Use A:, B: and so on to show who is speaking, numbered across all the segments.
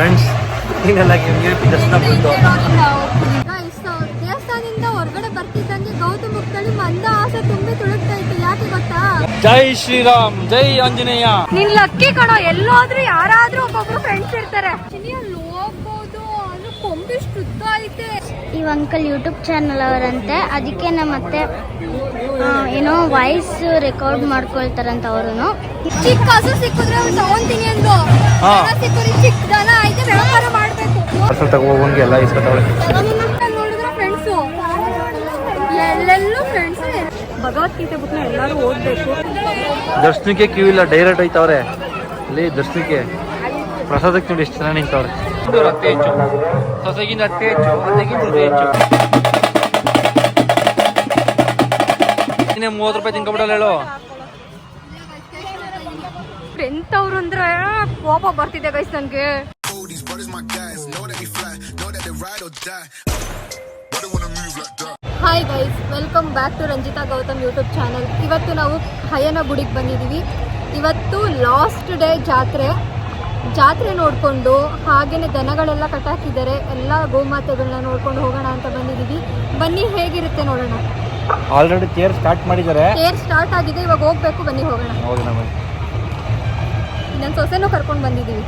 A: Friends ನೀನೆಲ್ಲ ನಿಮಗೆ ದರ್ಶನ ಬಂತು
B: Guys, ದೇವಸ್ಥಾನದಿಂದ ಹೊರಗಡೆ ಬರ್ತಿದ್ದಂಗೆ ಗೌತಮ್ ಮುಕ್ತಳಿ ಮಂದ ಆಸೆ ತುಂಬಿ ತುಳುಕ್ತಾ ಇತ್ತು. ಯಾಕೆ ಗೊತ್ತಾ?
A: ಜೈ ಶ್ರೀರಾಮ್ ಜೈ ಆಂಜನೇಯ.
B: ನಿನ್ ಲಕ್ಕಿ ಕಣ ಎಲ್ಲೋದ್ರೂ ಯಾರಾದ್ರೂ ಒಬ್ಬೊಬ್ರು ಫ್ರೆಂಡ್ಸ್ ಇರ್ತಾರೆ. ಅಲ್ಲಿ ಹೋಗ್ಬೋದು ಅದು ಕೊಂಬಿಷ್ಟು ಉದ್ದ ಐತೆ.
C: ಈ ಅಂಕಲ್ ಯೂಟ್ಯೂಬ್ ಚಾನಲ್ ಅವರಂತೆ. ಅದಕ್ಕೆ ನಮ್ಮ ಮತ್ತೆ ಏನೋ ವಾಯ್ಸ್ ರೆಕಾರ್ಡ್ ಮಾಡ್ಕೊಳ್ತಾರಂತ ಅವರು
B: ಚಿಕ್ಕ ಹಸು ಸಿಕ್ಕಿದ್ರೆ ಅವ್ನು ತಗೊಂತೀನಿ ಅಂದು
A: ಹಾ.
B: ದನ ಸಿಕ್ಕಿದ್ರೆ ಚಿಕ್ಕ ದನ ಐತೆ ವ್ಯವಹಾರ ಮಾಡ್ಬೇಕು.
A: ಪಾರ್ಸಲ್ ತಗೋವಂಗೆ ಎಲ್ಲ ಇಸ್ಕೊತಾವಳೆ
B: ನೋಡಿದ್ರೆ ಫ್ರೆಂಡ್ಸು ಎಲ್ಲೆಲ್ಲೂ ಫ್ರೆಂಡ್ಸ್ ಭಗವದ್ಗೀತೆ ಬುಕ್ನ ಎಲ್ಲರೂ ಓದ್ಬೇಕು.
A: ದರ್ಶನಕ್ಕೆ ಕ್ಯೂ ಇಲ್ಲ ಡೈರೆಕ್ಟ್ ಐತವ್ರೆ. ಅಲ್ಲಿ ದರ್ಶನಕ್ಕೆ. ಪ್ರಸಾದಕ್ಕೆ ನೋಡಿ ಎಷ್ಟು ಚೆನ್ನಾಗಿ ನಿಂತವ್ರೆ. ಅತ್ತೆ ಹೆಚ್ಚು ಸೊಸೆಗಿಂತ ಅತ್ತೆ ಹೆಚ್ಚು ಅತ್ತೆಗಿಂತ ಸೊಸೆ ಹೆಚ್ಚು ಮೂವತ್ತು ರೂಪಾಯಿ ತಿನ್ಕೊಬಿಡಲ್ಲ ಹೇಳು
B: ಎಂತವ್ರು ಅಂದ್ರೆ ಕೋಪ ಬರ್ತಿದೆ ಗೈಸ್ ನನ್ಗೆ. Hi guys welcome back to Ranjitha Gautam YouTube channel ಇವತ್ತು ನಾವು ಹಯನ ಗುಡಿಗೆ ಬಂದಿದ್ದೀವಿ ಇವತ್ತು ಲಾಸ್ಟ್ ಡೇ ಜಾತ್ರೆ. ಜಾತ್ರೆ ನೋಡಿಕೊಂಡು ಹಾಗೇನೆ ದನಗಳೆಲ್ಲ ಕಟ್ಟಾಕಿದ್ದಾರೆ ಎಲ್ಲ ಗೋಮಾತೆಗಳನ್ನ ನೋಡ್ಕೊಂಡು ಹೋಗೋಣ ಅಂತ ಬಂದಿದ್ದೀವಿ. ಬನ್ನಿ ಹೇಗಿರುತ್ತೆ ನೋಡೋಣ.
A: ಆಲ್ರೆಡಿ ಚೇರ್ ಸ್ಟಾರ್ಟ್ ಮಾಡಿದ್ದಾರೆ.
B: ಚೇರ್ ಸ್ಟಾರ್ಟ್ ಆಗಿದೆ ಇವಾಗ ಹೋಗ್ಬೇಕು ಬನ್ನಿ ಹೋಗೋಣ.
A: ಹೋಗೋಣ ನಮ್ಮ
B: ನನ್ನ ಸೊಸೆನೂ ಕರ್ಕೊಂಡು ಬಂದಿದ್ದೀವಿ.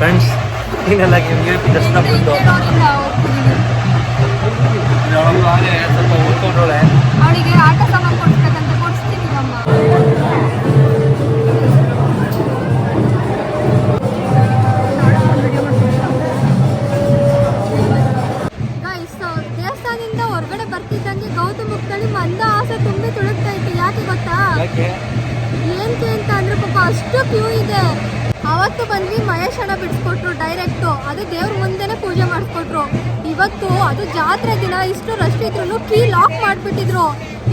A: ಫ್ರೆಂಡ್ಸ್ ನೀನೆಲ್ಲ ದರ್ಶನ ಬಂತು ಸ್ವಲ್ಪ ಓದ್ಕೊಂಡ್ರೊಳೆ
B: ಅವಳಿಗೆ ಆಟ ಸಾಮಾನು ಕೊಡಿಸ್ಬೇಕಂತ ಕೊಡಿಸ್ತೀನಿ Guys, ದೇವಸ್ಥಾನದಿಂದ ಹೊರಗಡೆ ಬರ್ತಿದ್ದಂಗೆ ಗೌತಮ್ ಮುಕ್ತಳಿ ಮಂದ ಆಸೆ ತುಂಬಿ ತುಳುಕ್ತಾ ಇತ್ತು. ಯಾಕೆ ಗೊತ್ತಾ? ಏನಕ್ಕೆ ಅಂತ ಅಂದ್ರೆ ಪಾಪ ಅಷ್ಟು ಕ್ಯೂ ಇದೆ. ಅವತ್ತು ಬಂದ್ವಿ ಮಹೇಶ್ ಅಣ್ಣ ಬಿಡಿಸ್ಕೊಟ್ರು ಡೈರೆಕ್ಟು ಅದು ದೇವ್ರ ಮುಂದೆನೆ ಪೂಜೆ ಮಾಡಿಸ್ಕೊಟ್ರು. ಇವತ್ತು ಅದು ಜಾತ್ರೆ ದಿನ ಇಷ್ಟು ರಶ್ ಇದ್ರು ಕೀ ಲಾಕ್ ಮಾಡ್ಬಿಟ್ಟಿದ್ರು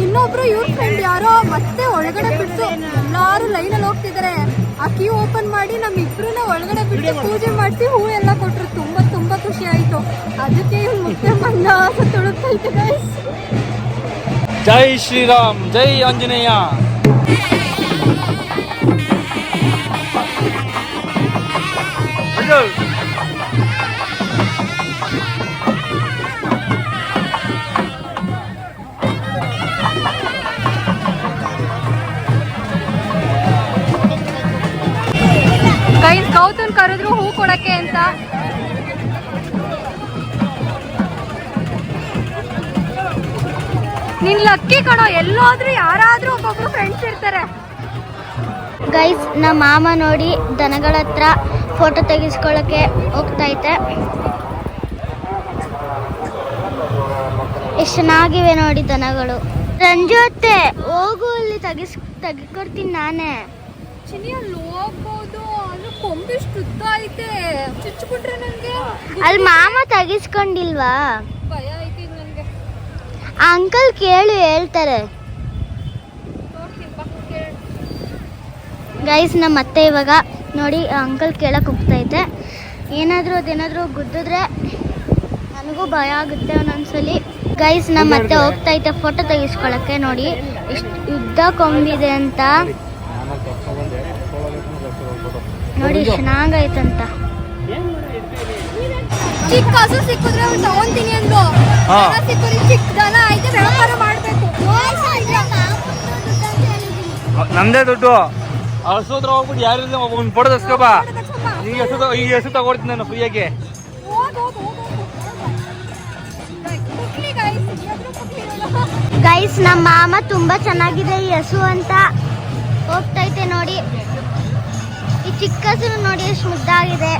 B: ಇನ್ನೊಬ್ರು ಇವ್ರ ಫ್ರೆಂಡ್ ಯಾರೋ ಮತ್ತೆ ಒಳಗಡೆ ಬಿಟ್ಟು ಎಲ್ಲಾರು ಲೈನಲ್ಲಿ ಹೋಗ್ತಿದ್ದಾರೆ ಆ ಕೀ ಓಪನ್ ಮಾಡಿ ನಮ್ ಇಬ್ರನ್ನ ಒಳಗಡೆ ಬಿಟ್ಟು ಪೂಜೆ ಮಾಡಿಸಿ ಹೂ ಎಲ್ಲ ಕೊಟ್ರು ತುಂಬಾ ತುಂಬಾ ಖುಷಿ ಆಯ್ತು ಅದಕ್ಕೆ ಮುಖ್ಯ ಮಂದ ತುಳುಕ್ತೈತೆ
A: ಜೈ ಶ್ರೀರಾಮ್ ಜೈ ಆಂಜನೇಯ.
B: ನಿನ್ ಲಕ್ಕಿ ಕಣೋ ಎಲ್ಲೋದ್ರೂ ಯಾರಾದ್ರೂ ಒಬ್ಬೊಬ್ರು ಫ್ರೆಂಡ್ಸ್ ಇರ್ತಾರೆ.
C: ಗೈಸ್ ನಮ್ಮ ಮಾಮ ನೋಡಿ ದನಗಳ ಹತ್ರ ಫೋಟೋ ತೆಗಿಸ್ಕೊಳ್ಳೋಕೆ ಹೋಗ್ತೈತೆ. ಎಷ್ಟು ಚೆನ್ನಾಗಿವೆ ನೋಡಿ ದನಗಳು. ರಂಜು ಅತ್ತೆ ಹೋಗು ಅಲ್ಲಿ ತೆಗಿಸ್ ತೆಗಿಕೊಡ್ತೀನಿ ನಾನೇ.
B: ಅಲ್ಲಿ ಹೋಗ್ಬೋದು. ಕೊಂಬಿಷ್ಟು ಉದ್ದ ಐತೆ. ಚುಚ್ಚಿಬಿಟ್ರೆ ನನಗೆ
C: ಅಲ್ಲಿ ಮಾಮ ತೆಗಿಸ್ಕೊಂಡಿಲ್ವಾ?
B: ಭಯ ಐತಿ ನನಗೆ
C: ಅಂಕಲ್ ಕೇಳು ಹೇಳ್ತಾರೆ. ಗೈಸ್ ನಮ್ಮ ಅತ್ತೆ ಇವಾಗ ನೋಡಿ ಅಂಕಲ್ ಕೇಳಕ್ಕೆ ಹೋಗ್ತೈತೆ ಏನಾದರೂ ಅದೇನಾದರೂ ಗುದ್ದಿದ್ರೆ ನನಗೂ ಭಯ ಆಗುತ್ತೆ ಒಂದೊಂದ್ಸಲಿ. ಗೈಸ್ ನಮ್ಮ ಅತ್ತೆ ಹೋಗ್ತೈತೆ ಫೋಟೋ ತೆಗಿಸ್ಕೊಳಕ್ಕೆ ನೋಡಿ. ಎಷ್ಟು ಯುದ್ಧ ಕೊಂಬಿದೆ ಅಂತ. ನೋಡಿ ಚೆನ್ನಾಗೈತಂತ
B: ಚಿಕ್ಕ ಹಸು ಸಿಕ್ಕಿದ್ರೆ ಅವ್ನು ತಗೊಂತೀನಿ ಅಂದು
A: ಹಾ.
B: ದನ ಸಿಕ್ಕಿದ್ರೆ ಚಿಕ್ಕ ದನ ಐತೆ ವ್ಯಾಪಾರ ಮಾಡ್ಬೇಕು.
A: ನಂದೇ ದುಡ್ಡು ಹಸು ಹತ್ರ ಹೋಗ್ಬಿಟ್ಟು ಯಾರಿಲ್ಲ ಒಂದು ಫೋಟೋ ತಸ್ಕೊಬ ಈ ಹೆಸರು ಈ ಹೆಸರು ತಗೊಡ್ತೀನಿ ನಾನು ಫ್ರೀಯಾಗಿ.
C: ಗೈಸ್ ನಮ್ಮ ಮಾಮ ತುಂಬಾ ಚೆನ್ನಾಗಿದೆ ಈ ಹಸು ಅಂತ. ಹೋಗ್ತೈತೆ ನೋಡಿ. ಚಿಕ್ಕ ನೋಡಿ ಎಷ್ಟು ಮುದ್ದಾಗಿದೆ.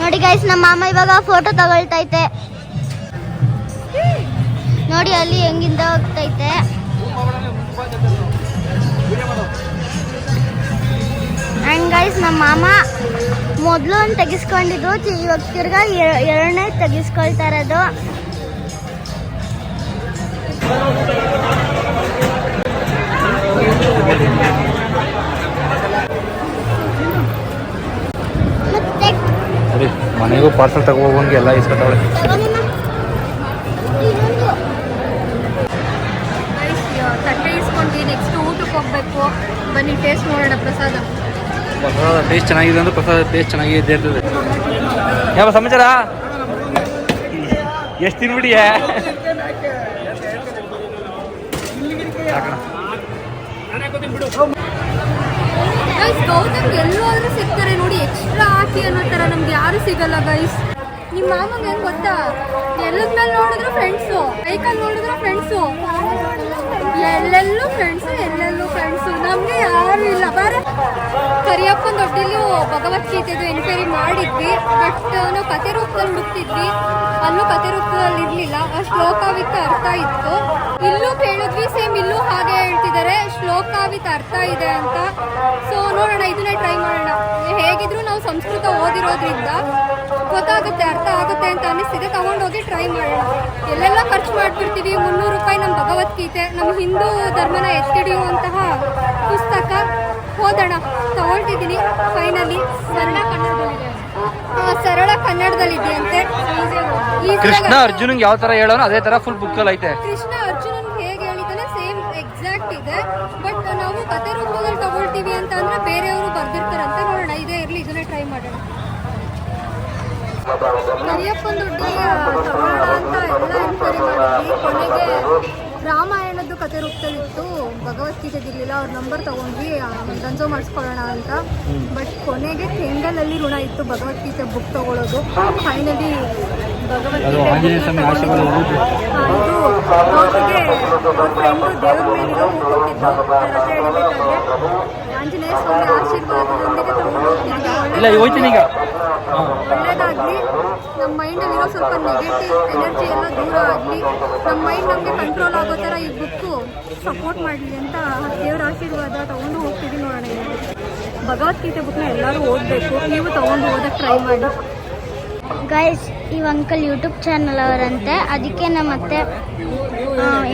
C: ನೋಡಿ ಗೈಸ್ ನಮ್ಮ ಮಾಮ ಇವಾಗ ಫೋಟೋ ತಗೊಳ್ತೈತೆ. ನೋಡಿ ಅಲ್ಲಿ ಹೆಂಗಿಂದ ಹೋಗ್ತೈತೆ. ಆ್ಯಂಡ್ ಗೈಸ್ ನಮ್ಮ ಮಾಮ ಮೊದಲು ಒಂದು ತೆಗಿಸ್ಕೊಂಡಿದ್ದು ಇವಾಗ ತಿರ್ಗಾ ಎರಡನೇ ತೆಗಿಸ್ಕೊಳ್ತಾ ಇರೋದು.
A: ಮನೆಗೂ ಪಾರ್ಸಲ್ ತಗೋಗಂಗೆ ಎಲ್ಲ ಇಸ್ಕೊತಾವಳೆ
B: ಪ್ರಸಾದ
A: ಪ್ರಸಾದ ಟೇಸ್ಟ್ ಚೆನ್ನಾಗಿದೆ ಅಂದ್ರೆ ಪ್ರಸಾದ ಟೇಸ್ಟ್ ಚೆನ್ನಾಗಿದೆ ಇರ್ತದೆ. ಯಾವ ಸಮಾಚಾರ? ಎಷ್ಟು ತಿನ್ಬಿಡಿ.
B: ಗೈಸ್ ಗೌತಮ್ ಎಲ್ಲೂ ಆದ್ರೂ ಸಿಗ್ತಾರೆ ನೋಡಿ ಎಕ್ಸ್ಟ್ರಾ ಹಾಕಿ ಅನ್ನೋ ತರ ನಮ್ಗೆ ಯಾರು ಸಿಗಲ್ಲ ಗೈಸ್ ನಿಮ್ಮ ಮಾಮಂಗೆ ಹೆಂಗ್ ಗೊತ್ತಾ? ಎಲ್ಲದ ಮೇಲೆ ನೋಡಿದ್ರು ಫ್ರೆಂಡ್ಸು ಬೈಕಲ್ಲಿ ನೋಡಿದ್ರು ಫ್ರೆಂಡ್ಸು ಎಲ್ಲೆಲ್ಲೂ ಫ್ರೆಂಡ್ಸು ಎಲ್ಲೆಲ್ಲೂ ಫ್ರೆಂಡ್ಸು ನಮಗೆ ಯಾರು ಇಲ್ಲ. ಬಾರೆ ಕರಿಯಪ್ಪನ ದೊಡ್ಡಲ್ಲೂ ಭಗವದ್ಗೀತೆದು ಎನ್ಕ್ವೈರಿ ಮಾಡಿದ್ವಿ ಬಟ್ ನಾವು ಕತೆ ರೂಪದಲ್ಲಿ ಹುಡುಕ್ತಿದ್ವಿ ಅಲ್ಲೂ ಕತೆ ರೂಪದಲ್ಲಿ ಇರಲಿಲ್ಲ. ಆ ಶ್ಲೋಕಾವಿತ್ ಅರ್ಥ ಇತ್ತು. ಇಲ್ಲೂ ಕೇಳಿದ್ವಿ ಸೇಮ್ ಇಲ್ಲೂ ಹಾಗೆ ಹೇಳ್ತಿದ್ದಾರೆ. ಶ್ಲೋಕಾವಿತ್ ಅರ್ಥ ಇದೆ ಅಂತ. ಸೊ ನೋಡೋಣ, ಇದನ್ನೇ ಟ್ರೈ ಮಾಡೋಣ. ಹೇಗಿದ್ರು ನಾವು ಸಂಸ್ಕೃತ ಓದಿರೋದ್ರಿಂದ ಗೊತ್ತಾಗುತ್ತೆ, ಅರ್ಥ ಆಗುತ್ತೆ ಅಂತ ಅನಿಸ್ತಿದೆ ತಗೊಂಡೋಗಿ ಟ್ರೈ ಮಾಡೋಣ. ಎಲ್ಲೆಲ್ಲ ಖರ್ಚು ಮಾಡ್ಬಿಡ್ತೀವಿ? ಮುನ್ನೂರು ರೂಪಾಯಿ ನಮ್ಮ ಭಗವದ್ಗೀತೆ ನಮ್ಮ ಹಿಂದೂ ಧರ್ಮನ ಎತ್ತಿಡಿಯುವಂತಹ ಪುಸ್ತಕ. ಓದೋಣ ತಗೊಳ್ತಿದ್ದೀನಿ ಫೈನಲಿ ಸರಳ ಕನ್ನಡದಲ್ಲಿದೆ. ಸರಳ ಕನ್ನಡದಲ್ಲಿದೆಯಂತೆ.
A: ಕೃಷ್ಣ ಅರ್ಜುನ್ಗೆ ಯಾವ ತರ ಹೇಳೋ ಅದೇ ತರ ಫುಲ್ ಬುಕ್ಕಲ್ಲಿ ಐತೆ.
B: ಕೃಷ್ಣ ಅರ್ಜುನ್ ಹೇಗೆ ಹೇಳಿದಾನೆ ಸೇಮ್ ಎಕ್ಸಾಕ್ಟ್ ಇದೆ. ಬಟ್ ನಾವು ಕತೆ ರೂಪದಲ್ಲಿ ತಗೊಳ್ತೀವಿ ಅಂತ ಅಂದ್ರೆ ಬೇರೆಯವರು ಬರ್ದಿರ್ತಾರಂತೆ. ನೋಡೋಣ ಇದೇ ಇರ್ಲಿ ಇದನ್ನೇ ಟ್ರೈ ಮಾಡೋಣ. ಕರಿಯಪ್ಪನ ದೊಡ್ಡ ಅಂತ ಎಲ್ಲ ಎನ್ಕ್ವೈರಿ ಮಾಡಿದ್ವಿ. ಕೊನೆಗೆ ರಾಮಾಯಣದ್ದು ಕತೆ ರೂಪದಲ್ಲಿತ್ತು. ಭಗವದ್ಗೀತೆದಿರಲಿಲ್ಲ ಅವ್ರ ನಂಬರ್ ತಗೊಂಡ್ವಿ. ಗಂಜೋ ಮಾಡಿಸ್ಕೊಳ್ಳೋಣ ಅಂತ. ಬಟ್ ಕೊನೆಗೆ ಕೆಂಡಲಲ್ಲಿ ಋಣ ಇತ್ತು ಭಗವದ್ಗೀತೆ ಬುಕ್ ತಗೊಳ್ಳೋದು ಫೈನಲಿ
A: ಭಗವದ್ಗೀತೆ ಆಂಜನೇಯ ಸ್ವಾಮಿ ಆಶೀರ್ವಾದ ಇರುವುದು.
B: ಅವ್ರಿಗೆ ಅವ್ರ ಫ್ರೆಂಡು ದೇವ್ರ ಆಂಜನೇಯ ಸ್ವಾಮಿ ಆಶೀರ್ವಾದದೊಂದಿಗೆ ತಗೊಂಡು
A: ಹೋಯ್ತೀನಿ
B: ನಮ್ಮ ಮೈಂಡಲ್ಲಿರೋ ಸ್ವಲ್ಪ ನೆಗೆಟಿವ್ ಎನರ್ಜಿ ಎಲ್ಲ ದೂರ ಆಗಲಿ, ನಮ್ಮ ಮೈಂಡ್ ನಮಗೆ ಕಂಟ್ರೋಲ್ ಆಗೋ ಥರ ಈ ಬುಕ್ಕು ಸಪೋರ್ಟ್ ಮಾಡಲಿ ಅಂತ ದೇವರ ಆಶೀರ್ವಾದ ತಗೊಂಡು ಹೋಗ್ತೀವಿ ನೋಡೋಣ. ಭಗವದ್ಗೀತೆ ಬುಕ್ನ ಎಲ್ಲರೂ ಓದಬೇಕು, ನೀವು ತಗೊಂಡು ಓದಕ್ಕೆ ಟ್ರೈ ಮಾಡಿ.
C: ಗೈಸ್ ಈ ಅಂಕಲ್ ಯೂಟ್ಯೂಬ್ ಚಾನಲ್ ಅವರಂತೆ, ಅದಕ್ಕೆ ನಮ್ಮ ಮತ್ತೆ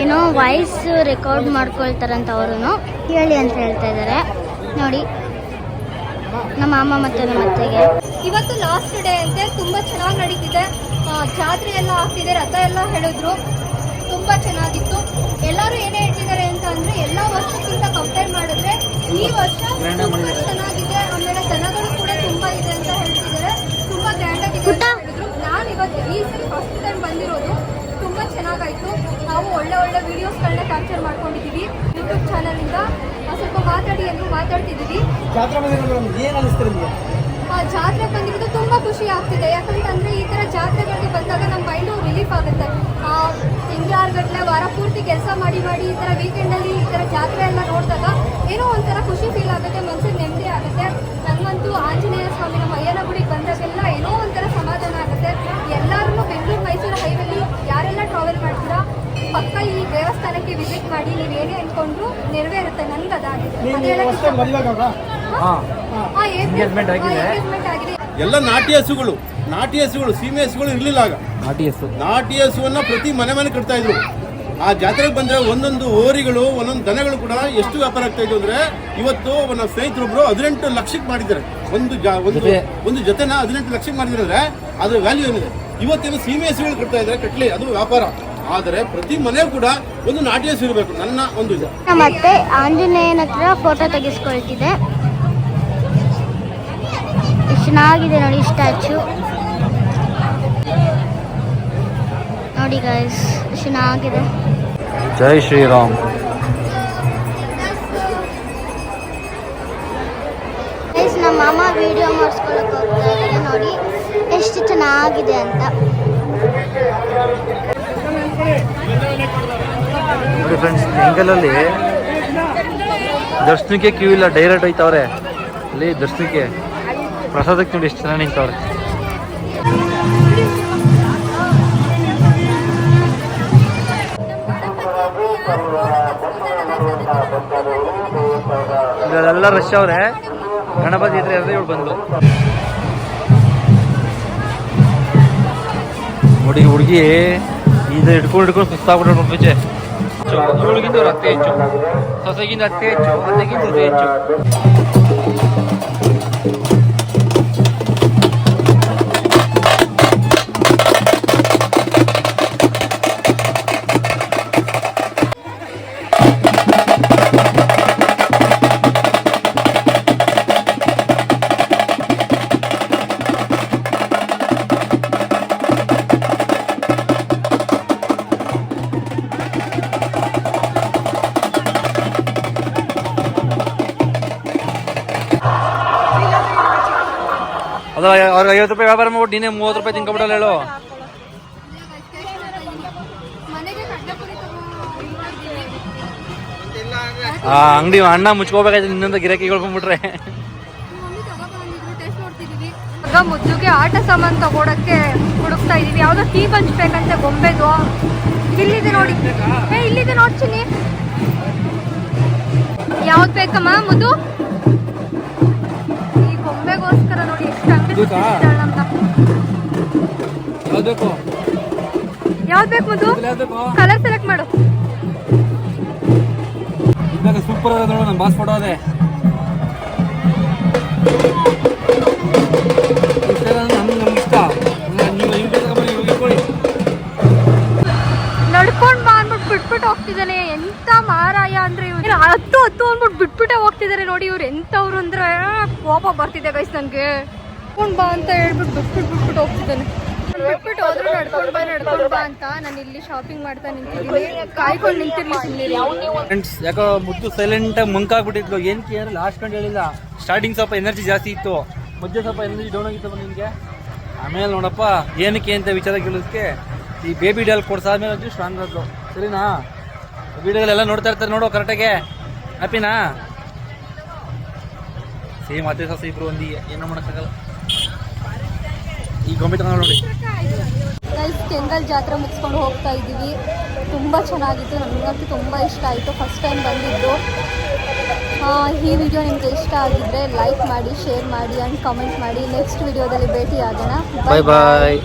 C: ಏನೋ ವಾಯ್ಸ್ ರೆಕಾರ್ಡ್ ಮಾಡ್ಕೊಳ್ತಾರಂತ ಅವರು ಹೇಳಿ ಅಂತ ಹೇಳ್ತಾ ಇದ್ದಾರೆ. ನೋಡಿ. ನಮ್ಮ ಅಮ್ಮ ಮತ್ತೆ ನಮ್ಮ ಅತ್ತೆಗೆ.
B: ಇವತ್ತು ಲಾಸ್ಟ್ ಡೇ ಅಂತೆ ತುಂಬ ಚೆನ್ನಾಗಿ ನಡೀತಿದೆ. ಜಾತ್ರೆ ಎಲ್ಲ ಆಗ್ತಿದೆ ರಥ ಎಲ್ಲ ಹೇಳಿದ್ರು. ತುಂಬ ಚೆನ್ನಾಗಿತ್ತು. ಎಲ್ಲರೂ ಏನೇ ಹೇಳ್ತಿದ್ದಾರೆ ಅಂತ ಅಂದರೆ ಎಲ್ಲ ವರ್ಷಕ್ಕಿಂತ ಕಂಪೇರ್ ಮಾಡಿದ್ರೆ ಈ ವರ್ಷ ತುಂಬಾ ಚೆನ್ನಾಗಿದೆ. ಆಮೇಲೆ ದನಗಳು ಕೂಡ ತುಂಬ ಇದೆ ಅಂತ ಹೇಳ್ತಿದ್ದಾರೆ. ತುಂಬ ಗ್ರ್ಯಾಂಡ್ ಆಗಿದೆ ಅಂತ ಹೇಳಿದ್ರು. ನಾನು ಇವತ್ತು ಈ ಸರಿ ಫಸ್ಟ್ ಟೈಮ್ ಬಂದಿರೋದು. ತುಂಬ ಚೆನ್ನಾಗಾಯಿತು. ನಾವು ಒಳ್ಳೆ ಒಳ್ಳೆ ವಿಡಿಯೋಸ್ಗಳನ್ನ ಕ್ಯಾಪ್ಚರ್ ಮಾಡ್ಕೊಂಡಿದ್ದೀವಿ ಯೂಟ್ಯೂಬ್ ಚಾನಲಿಂದ ಸ್ವಲ್ಪ ಮಾತಾಡಿ ಎಂದು ಮಾತಾಡ್ತಿದ್ದೀವಿ
D: ಜಾತ್ರಾ ಬಂದಿರೋ ಮೇಡಮ್ ಏನು ಅನಿಸ್ತಾರೆ ನಿಮಗೆ?
B: ಆ ಜಾತ್ರೆ ಬಂದಿರೋದು ತುಂಬಾ ಖುಷಿ ಆಗ್ತಿದೆ. ಯಾಕಂತಂದ್ರೆ ಈ ತರ ಜಾತ್ರೆಗಳಿಗೆ ಬಂದಾಗ ನಮ್ಮ ಮೈಂಡು ರಿಲೀಫ್ ಆಗುತ್ತೆ. ತಿಂಗಳಾರ್ಗಟ್ಲೆ ವಾರ ಪೂರ್ತಿ ಕೆಲಸ ಮಾಡಿ ಮಾಡಿ ಈ ತರ ವೀಕೆಂಡ್ ಅಲ್ಲಿ ಈ ತರ ಜಾತ್ರೆ ಎಲ್ಲ ನೋಡಿದಾಗ ಏನೋ ಒಂಥರ ಖುಷಿ ಫೀಲ್ ಆಗುತ್ತೆ ಮನಸ್ಸಿಗೆ ನೆಮ್ಮದಿ ಆಗುತ್ತೆ. ನಂಗಂತೂ ಆಂಜನೇಯ ಸ್ವಾಮಿ ನಮ್ಮ ಅಯ್ಯನ ಗುಡಿಗೆ ಬಂದಾಗೆಲ್ಲ ಏನೋ ಒಂಥರ ಸಮಾಧಾನ ಆಗುತ್ತೆ. ಎಲ್ಲರೂ ಬೆಂಗಳೂರು ಮೈಸೂರು ಹೈವೇಲಿ ಯಾರೆಲ್ಲ ಟ್ರಾವೆಲ್ ಮಾಡ್ತೀರಾ ಪಕ್ಕ ಈ ದೇವಸ್ಥಾನಕ್ಕೆ ವಿಸಿಟ್ ಮಾಡಿ ನೀವೇನೇ ಏನೇ ಅನ್ಕೊಂಡ್ರು ನೆರವೇರುತ್ತೆ. ನನ್ಗೆ ಅದಾಗಿದೆ
A: ಆಗಿದೆ.
E: ಎಲ್ಲ ನಾಟಿ ಹಸುಗಳು ನಾಟಿ ಹಸುಗಳು ಸೀಮೆ ಹಸುಗಳು ಇರಲಿಲ್ಲ ಆಗ.
A: ನಾಟಿ ಹಸು.
E: ನಾಟಿ ಹಸುವನ್ನ ಪ್ರತಿ ಮನೆ ಮನೆ ಕಟ್ತಾ ಇದ್ರು. ಆ ಜಾತ್ರೆಗೆ ಬಂದ್ರೆ ಒಂದೊಂದು ಓರಿಗಳು ಒಂದೊಂದು ದನಗಳು ಕೂಡ ಎಷ್ಟು ವ್ಯಾಪಾರ ಆಗ್ತಾ ಇತ್ತು ಅಂದ್ರೆ ಇವತ್ತು ನನ್ನ ಸ್ನೇಹಿತರೊಬ್ರು ಹದಿನೆಂಟು ಲಕ್ಷಕ್ಕೆ ಮಾಡಿದ್ದಾರೆ. ಒಂದು ಜಾ ಒಂದು ಒಂದು ಜೊತೆನ ಹದಿನೆಂಟು ಲಕ್ಷಕ್ಕೆ ಮಾಡಿದ್ದಾರೆ ಅಂದ್ರೆ ಅದ್ರ ವ್ಯಾಲ್ಯೂ ಏನಿದೆ? ಇವತ್ತೇನು ಸೀಮೆ ಹಸುಗಳು ಕಟ್ತಾ ಇದ್ರೆ ಕಟ್ಲಿ ಅದು ವ್ಯಾಪಾರ. ಆದರೆ ಪ್ರತಿ ಮನೆ ಕೂಡ ಒಂದು ನಾಟಿ ಹಸು ಇರಬೇಕು ನನ್ನ ಒಂದು ಇದು.
C: ಮತ್ತೆ ಆಂಜನೇಯನ ಹತ್ರ ಫೋಟೋ ತೆಗೆಸ್ಕೊಳ್ತಿದೆ ಚೆನ್ನಾಗಿದೆ ನೋಡಿ ಸ್ಟ್ಯಾಚು. ನೋಡಿ ಗೈಸ್ ಚೆನ್ನಾಗಿದೆ.
A: ಜೈ ಶ್ರೀರಾಮ್.
C: ಗೈಸ್ ನಮ್ಮ ಮಾಮ ವಿಡಿಯೋ ಮಾಡಿಸ್ಕೊಳಕ್ಕೆ ಹೋಗ್ತಾ ಇದ್ದಾರೆ ನೋಡಿ. ಎಷ್ಟು ಚೆನ್ನಾಗಿದೆ ಅಂತ.
A: ನೋಡಿ ಫ್ರೆಂಡ್ಸ್ ಬೆಂಗಲಲ್ಲಿ ದರ್ಶನಕ್ಕೆ ಕ್ಯೂ ಇಲ್ಲ ಡೈರೆಕ್ಟ್ ಐತವ್ರೆ ಅಲ್ಲಿ ದರ್ಶನಕ್ಕೆ. ಪ್ರಸಾದಕ್ಕೆ ನೋಡಿ ಎಷ್ಟು ಚೆನ್ನಾಗಿ ನಿಂತವ್ರೆ. ಎಲ್ಲ ರಶ್ ಅವ್ರೆ. ಗಣಪತಿ ಇದ್ರೆ ಇವಳು ಬಂದ್ಲು. ನೋಡಿ ಹುಡುಗಿ ಇದು ಹಿಡ್ಕೊಂಡು ಹಿಡ್ಕೊಂಡು ಸುಸ್ತಾಗ್ಬಿಟ್ಟು ಪೂಜೆ ಇವಳಿಗಿಂತ ಅತ್ತೆ ಹೆಚ್ಚು. ಸೊಸೆಗಿಂತ ಅತ್ತೆ ಹೆಚ್ಚು ಅತ್ತೆಗಿಂತ ಹೆಚ್ಚು. ಅವ್ರಿಗೆ ಐವತ್ತು ರೂಪಾಯಿ ವ್ಯಾಪಾರ ಮಾಡ್ಬಿಟ್ಟು ನೀನೇ ಮೂವತ್ತು ರೂಪಾಯಿ ತಿನ್ಕೊಬಿಡಲ್ಲ ಹೇಳು. ಆ, ಅಂಗಡಿ ಅಣ್ಣ ಮುಚ್ಕೋಬೇಕಾಯ್ತು ಇನ್ನೊಂದು ಗಿರಾಕಿಗಳು ಬಂದ್ಬಿಟ್ರೆ
B: ಮುದ್ದುಗೆ ಆಟ ಸಾಮಾನು ತಗೋಡಕ್ಕೆ ಹುಡುಕ್ತಾ ಇದೀವಿ. ಯಾವ್ದೋ ಟೀ ಬೇಕಂತೆ ಗೊಂಬೆದು. ಇಲ್ಲಿದೆ ನೋಡಿ. ಏ, ಇಲ್ಲಿದೆ ನೋಡ್ತೀನಿ ಯಾವ್ದು ಬೇಕಮ್ಮ ಮುದ್ದು? ಈ ಗೊಂಬೆಗೋಸ್ಕರ ನೋಡಿ ಎಷ್ಟು
A: ಯಾವ್ದು ಬೇಕು
B: ಬೇಕು ಕಲರ್ ಸೆಲೆಕ್ಟ್ ಮಾಡು.
A: ಸೂಪರ್ ನೋಡು ನನ್ನ ಬಾಸ್ ಫೋಟೋ ಅದೇ.
B: ನಡ್ಕೊಂಡ್ ಬಾ ಅಂದ್ಬಿಟ್ಟು ಬಿಟ್ಬಿಟ್ಟು ಹೋಗ್ತಿದ್ದಾನೆ ಎಂತ ಮಾರಾಯ ಅಂದ್ರೆ ಇವ್ರು. ಹತ್ತು ಹತ್ತು ಅಂದ್ಬಿಟ್ಟು ಬಿಟ್ಬಿಟ್ಟೆ ಹೋಗ್ತಿದ್ದಾರೆ ನೋಡಿ ಇವ್ರು. ಎಂತವ್ರು ಅಂದ್ರೆ ಕೋಪ ಬರ್ತಿದೆ ಗೈಸ್ ನನ್ಗೆ ನಡ್ಕೊಂಡ್ ಬಾ ಅಂತ ಹೇಳ್ಬಿಟ್ಟು ಬಿಟ್ಬಿಟ್ಟು ಬಿಟ್ಬಿಟ್ಟು ಹೋಗ್ತಿದ್ದಾನೆ. ಬಿಟ್ಬಿಟ್ಟು ಹೋದ್ರು ನಡ್ಕೊಂಡ್ ಬಾ ನಡ್ಕೊಂಡ್ ಬಾ ಅಂತ ನಾನು ಇಲ್ಲಿ ಶಾಪಿಂಗ್ ಮಾಡ್ತಾ ನಿಂತಿದ್ದೀನಿ. ಕಾಯ್ಕೊಂಡು ನಿಂತಿರ್ಲಿ
A: ಯಾಕೋ ಮುದ್ದು ಸೈಲೆಂಟ್ ಆಗಿ ಏನು ಏನ್ ಕೇರ್ ಲಾಸ್ಟ್ ಕಂಡು ಹೇಳಿಲ್ಲ. ಸ್ಟಾರ್ಟಿಂಗ್ ಸ್ವಲ್ಪ ಎನರ್ಜಿ ಜಾಸ್ತಿ ಇತ್ತು. ಮಧ್ಯೆ ಸ್ವಲ್ಪ ಎನರ್ಜಿ ಡೌನ್ ಆಗಿತ್ತು ನಿಮಗೆ ಆಮೇಲೆ ನೋಡಪ್ಪ, ಏನಕ್ಕೆ ಅಂತ ವಿಚಾರ ಕೇಳೋದಕ್ಕೆ ಈ ಬೇಬಿ ಡಾಲ್ ಕೊಡ್ಸಾದ್ಮೇಲೆ ಅದು ಸ್ಟ್ರಾಂಗ್ ಆದ್ಲು. ಸರಿನಾ? ವಿಡಿಯೋಗಳೆಲ್ಲ ನೋಡ್ತಾ ಇರ್ತಾರೆ ನೋಡು ಕರೆಕ್ಟಾಗೆ ಹ್ಯಾಪಿನಾ ಸೇಮ್ ಅದೇ ಸಹ ಇಬ್ರು ಒಂದಿ, ಏನೋ ಮಾಡೋಕ್ಕಾಗಲ್ಲ. ಈ ಗೊಂಬೆ ನೋಡಿ.
B: ಗೈಸ್ ಕೆಂಗಲ್ ಜಾತ್ರೆ ಮುಗಿಸ್ಕೊಂಡು ಹೋಗ್ತಾ ಇದ್ದೀವಿ. ತುಂಬ ಚೆನ್ನಾಗಿತ್ತು. ನನಗಂತೂ ತುಂಬ ಇಷ್ಟ ಆಯಿತು. ಫಸ್ಟ್ ಟೈಮ್ ಬಂದಿದ್ದು. ಈ ವಿಡಿಯೋ ನಿಮಗೆ ಇಷ್ಟ ಆಗಿದ್ದರೆ ಲೈಕ್ ಮಾಡಿ ಶೇರ್ ಮಾಡಿ ಆ್ಯಂಡ್ ಕಮೆಂಟ್ ಮಾಡಿ. ನೆಕ್ಸ್ಟ್ ವಿಡಿಯೋದಲ್ಲಿ ಭೇಟಿ ಆಗೋಣ
A: ಬಾಯ್ ಬಾಯ್